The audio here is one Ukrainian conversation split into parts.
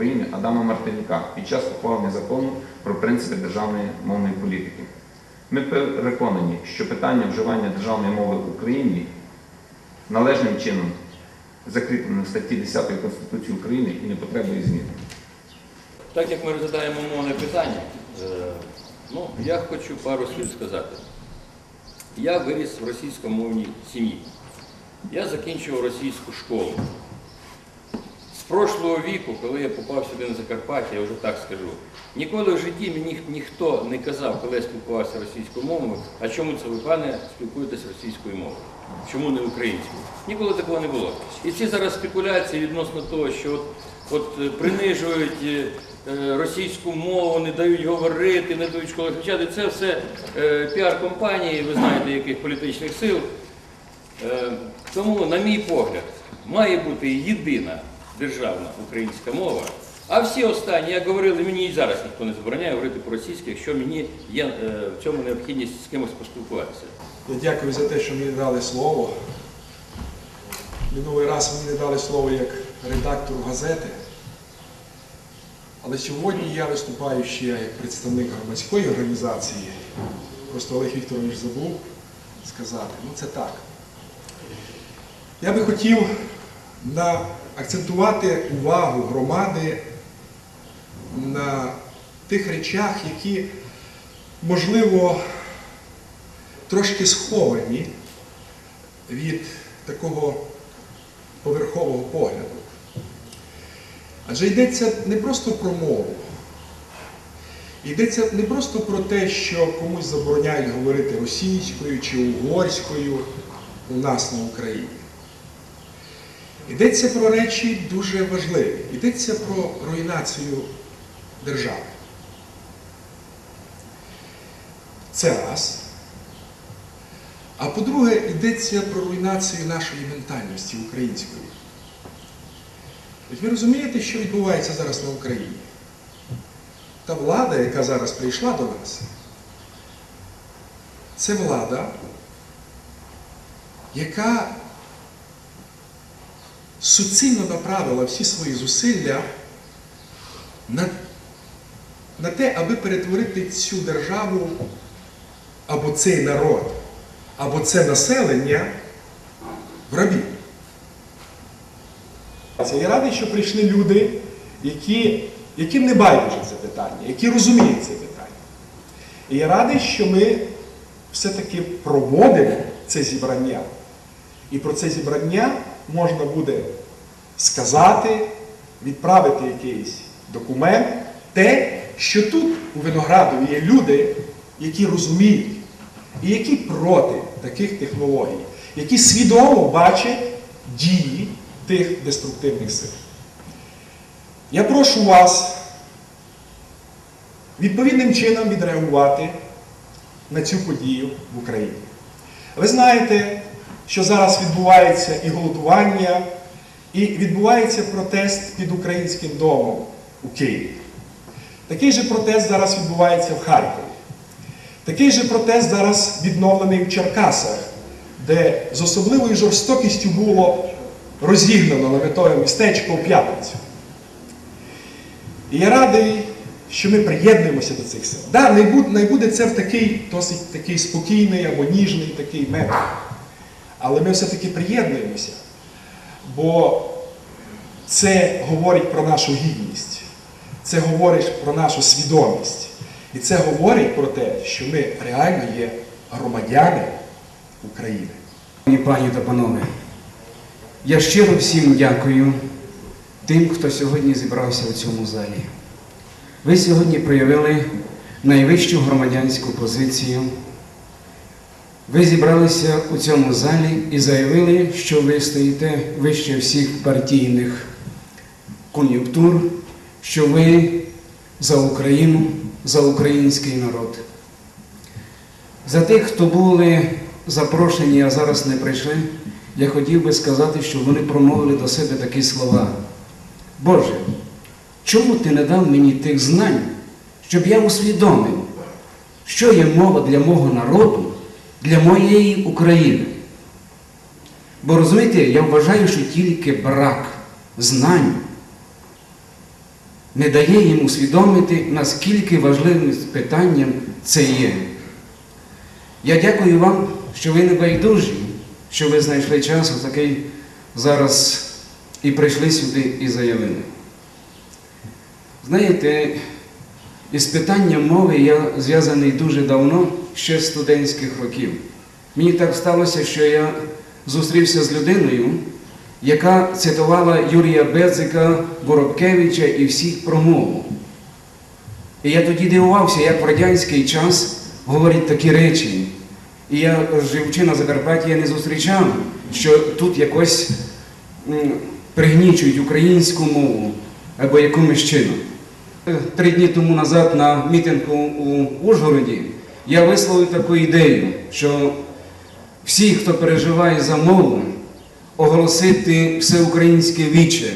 України Адама Мартинюка під час ухвалення закону про принципи державної мовної політики. Ми переконані, що питання вживання державної мови в Україні належним чином закріплене в статті 10 Конституції України і не потребує зміни. Так як ми розглядаємо мовне питання, е, ну, я хочу пару слів сказати. Я виріс в російськомовній сім'ї. Я закінчував російську школу. Прошлого віку, коли я попав сюди на Закарпаття, я вже так скажу, ніколи в житті мені ніхто не казав, коли я спілкувався російською мовою, а чому це ви, пане, спілкуєтесь російською мовою? Чому не українською? Ніколи такого не було. І ці зараз спекуляції відносно того, що от, от е, принижують е, е, російську мову, не дають говорити, не дають школи вивчати, це все е, піар-компанії, ви знаєте, яких політичних сил. Е, Тому, на мій погляд, має бути єдина державна українська мова. А всі останні, як говорили, мені і зараз ніхто не забороняє говорити по-російськи, якщо мені є е, в цьому необхідність з кимось поспілкуватися. Я дякую за те, що мені дали слово. Минулий раз мені не дали слово як редактору газети. Але сьогодні я виступаю ще як представник громадської організації. Просто Олег Вікторович забув сказати. Ну це так. Я би хотів на, акцентувати увагу громади на тих речах, які, можливо, трошки сховані від такого поверхового погляду. Адже йдеться не просто про мову, йдеться не просто про те, що комусь забороняють говорити російською чи угорською у нас на Україні. Йдеться про речі дуже важливі. Йдеться про руйнацію держави. Це раз. А по-друге, йдеться про руйнацію нашої ментальності української. Ви розумієте, що відбувається зараз на Україні? Та влада, яка зараз прийшла до нас, це влада, яка суцільно направила всі свої зусилля на, на те, аби перетворити цю державу або цей народ, або це населення в рабів. Я радий, що прийшли люди, які, яким не байдуже це питання, які розуміють це питання. І я радий, що ми все-таки проводимо це зібрання. І про це зібрання можна буде сказати, відправити якийсь документ, те, що тут у Виноградові є люди, які розуміють і які проти таких технологій, які свідомо бачать дії тих деструктивних сил. Я прошу вас відповідним чином відреагувати на цю подію в Україні. Ви знаєте, що зараз відбувається і голодування, і відбувається протест під українським домом у Києві. Такий же протест зараз відбувається в Харкові. Такий же протест зараз відновлений в Черкасах, де з особливою жорстокістю було розігнано наметове містечко у п'ятницю. І я радий, що ми приєднуємося до цих сил. Да, не буде це в такий досить такий спокійний або ніжний такий метод. Але ми все-таки приєднуємося, бо це говорить про нашу гідність, це говорить про нашу свідомість. І це говорить про те, що ми реально є громадяни України. Пані та панове, я щиро всім дякую тим, хто сьогодні зібрався у цьому залі. Ви сьогодні проявили найвищу громадянську позицію. Ви зібралися у цьому залі і заявили, що ви стоїте вище всіх партійних кон'юнктур, що ви за Україну, за український народ. За тих, хто були запрошені, а зараз не прийшли, я хотів би сказати, що вони промовили до себе такі слова. Боже, чому ти не дав мені тих знань, щоб я усвідомив, що є мова для мого народу, для моєї України? Бо розумієте, я вважаю, що тільки брак знань не дає їм усвідомити, наскільки важливим питанням це є. Я дякую вам, що ви не байдужі, що ви знайшли час отакий зараз і прийшли сюди і заявили. Знаєте, із питанням мови я зв'язаний дуже давно, ще з студентських років. Мені так сталося, що я зустрівся з людиною, яка цитувала Юрія Бецика, Воробкевича і всіх про мову. І я тоді дивувався, як в радянський час говорять такі речі. І я, живучи на Закарпатті, я не зустрічав, що тут якось пригнічують українську мову або якимось чином. Три дні тому назад на мітингу у Ужгороді я висловив таку ідею, що всі, хто переживає за мову, оголосити всеукраїнське віче,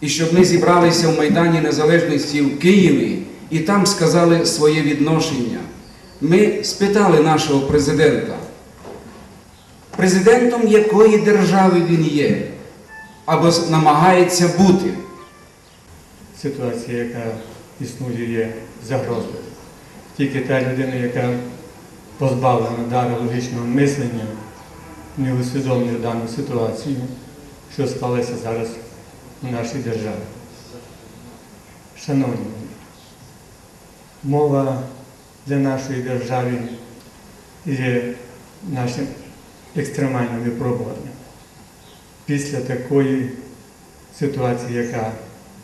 і щоб ми зібралися в Майдані Незалежності в Києві і там сказали своє відношення. Ми спитали нашого президента, президентом якої держави він є, або намагається бути. Ситуація, яка існує, є загрозливою. Тільки та людина, яка позбавлена дару логічного мислення, не усвідомлює дану ситуацію, що склалася зараз в нашій державі. Шановні, мова для нашої держави є нашим екстремальним випробуванням. Після такої ситуації, яка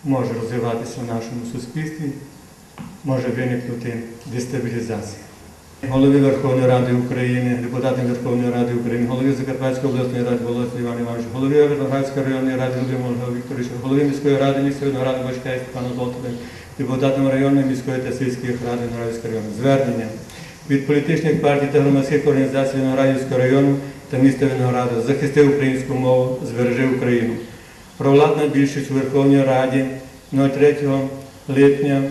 може розвиватися в нашому суспільстві, може виникнути дестабілізація. Голові Верховної Ради України, депутатам Верховної Ради України, голові Закарпатської обласної ради Володимир Іван Іванович, голові Верховної районної ради Володимир Ольга Вікторовича, голові міської ради міської ради Бачка Степана Золотовим, депутатам районної міської та сільських рад Виноградівського району. Звернення від політичних партій та громадських організацій Виноградівського району та міста Винограду захисти українську мову, збережи Україну. Провладна більшість у Верховній Раді 03 липня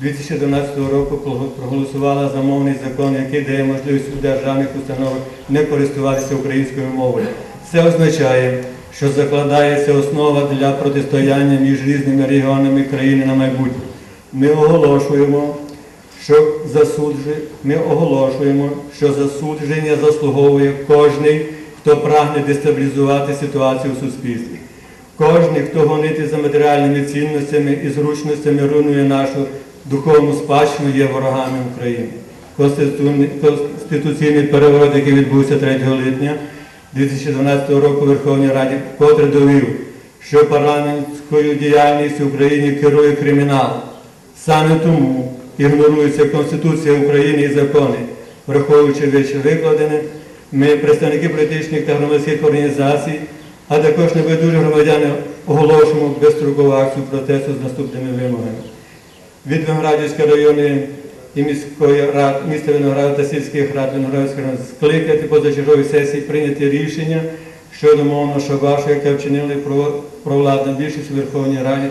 2012 року проголосувала за мовний закон, який дає можливість у державних установах не користуватися українською мовою. Це означає, що закладається основа для протистояння між різними регіонами країни на майбутнє. Ми оголошуємо, що засуджує, ми оголошуємо, що засудження заслуговує кожний, хто прагне дестабілізувати ситуацію в суспільстві. Кожний, хто гонити за матеріальними цінностями і зручностями руйнує нашу духовну спадщину, є ворогами України. Конституційний, переворот, який відбувся 3 липня 2012 року у Верховній Раді, вкотре довів, що парламентською діяльністю в Україні керує кримінал. Саме тому ігнорується Конституція України і закони, враховуючи вище викладене, ми, представники політичних та громадських організацій, а також небайдужі громадяни оголошуємо безстрокову акцію протесту з наступними вимогами. Від Виноградівської районної і міської рад, міста Винограду та сільських рад Виноградівської району скликати позачергові сесії прийняти рішення щодо мовного шабашу, яке вчинили про, провладна більшість у Верховній Раді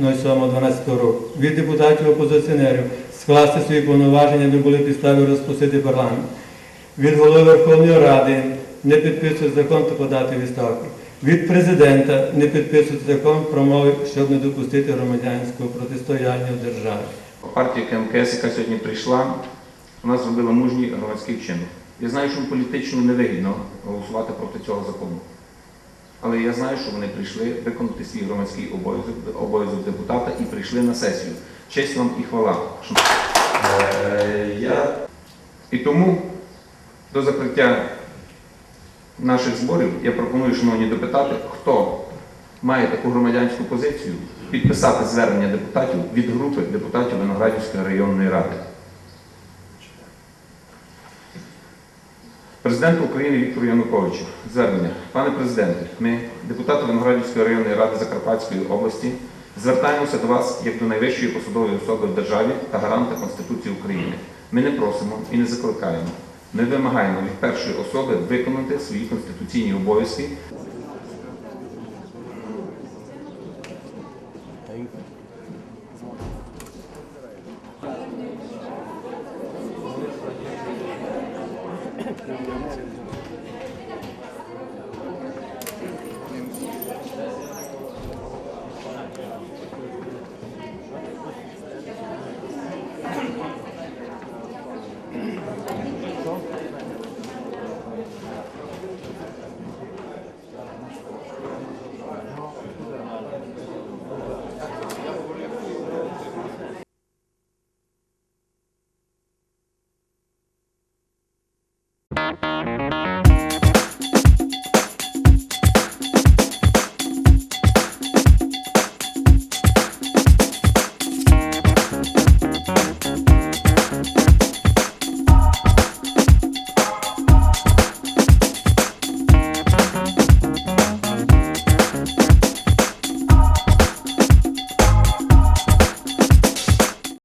3.07.12 року. Від депутатів опозиціонерів скласти свої повноваження, аби були підстави розпустити парламент. Від голови Верховної Ради не підписувати закон та подати відставку. Від президента не підписувати закон про мови, щоб не допустити громадянського протистояння в державі. Партія КМКС, яка сьогодні прийшла, вона зробила мужній громадський вчинок. Я знаю, що політично невигідно голосувати проти цього закону. Але я знаю, що вони прийшли виконати свій громадський обов'язок, обов'язок депутата і прийшли на сесію. Честь вам і хвала. Що- Е, Я... І тому до закриття наших зборів я пропоную, шановні депутати, хто має таку громадянську позицію, підписати звернення депутатів від групи депутатів Виноградівської районної ради. Президенту України Віктору Януковичу. Звернення. Пане президенте, ми, депутати Виноградівської районної ради Закарпатської області, звертаємося до вас як до найвищої посадової особи в державі та гаранта Конституції України. Ми не просимо і не закликаємо. Ми вимагаємо від першої особи виконати свої конституційні обов'язки